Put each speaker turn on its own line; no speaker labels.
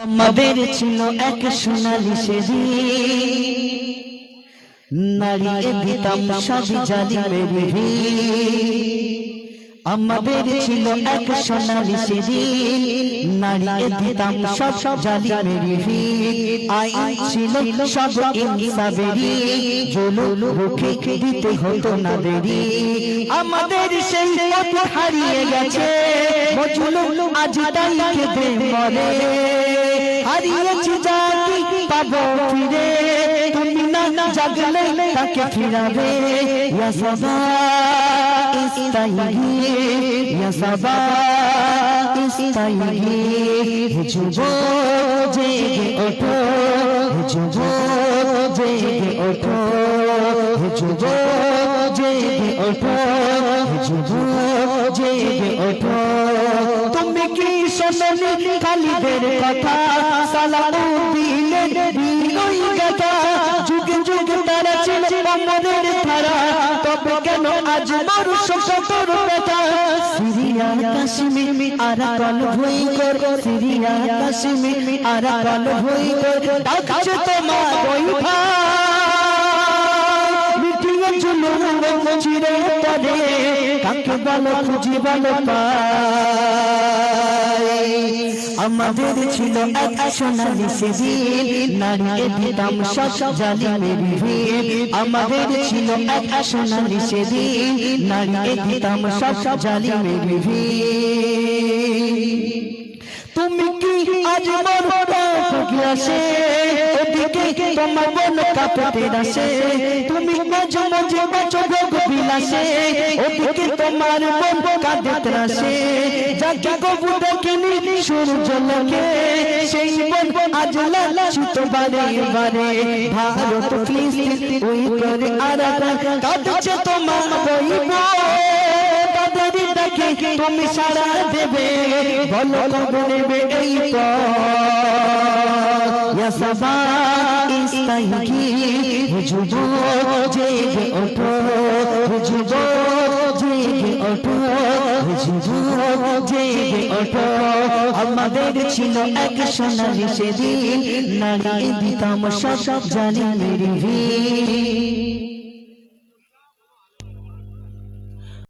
আমাদের ছিল এক সোনালি সেদিন নারী দিতাম সব জালি মেরি আমাদের ছিল এক সোনালি সেদিন নারী দিতাম সব সব ছিল সব ইনসাবেরি জলু রুখে দিতে হতো না দেরি। আমাদের সেই হারিয়ে গেছে। আজ তাই কেঁদে মরে। হারিয়েছি জাতি পাবো ফিরে তুমি না জাগলে তাকে ফিরাবে ইয়া সাবা ইস্তাইহি ইয়া সাবা ইস্তাইহি হে যুবক জেগে ওঠো হে যুবক জেগে ওঠো হে যুবক জেগে ওঠো হে যুবক জেগে ওঠো তুমি কি শোনি খালিদের কথা। সালাউদ্দিনের বিনয় গাথা। যুগ যুগ তারা ছিল অমরের ধারা। তবে কেন আজ মানুষ কতর ব্যথা? সিরিয়া, কাশ্মীর আরাকাল ভই কর। সিরিয়া, কাশ্মীর আরাকাল ভই কর। ডাকছে তোমার ওই মিটিয়ে জুলুম চিরে তরে কাকে বলো, খুঁজি বলো আমাদের ছিল সোনালি সেদিন নারীকে দিতাম সব জালি মেরি ভিড়। আমাদের ছিল সোনালি সেদিন নারীকে দিতাম সব জালি মেরি ভিড়। তুমি কি আজ গিয়াছে ওদিকে তোমার মন কাপতে আসে তুমি মাঝে মাঝে বাঁচো ভোগ বিলাসে ওদিকে তোমার মন কাঁদতে আসে যাকে কবু দেখিনি সূর্য লোকে, সেই মন আজ লালাচিত বারে বারে। ভারত ফিলিস্তিন ওই করে আরাকা কাঁদছে তোমার তাদের ডাকে তুমি সারা দেবে এই পসবা ইস্তাইকি যুবো জেগে ওঠো? যুবো জেগে ওঠো যুবো জেগে ওঠো। আমাদের ছিল এক সোনালি সেদিন, নারী দিতাম সব জানি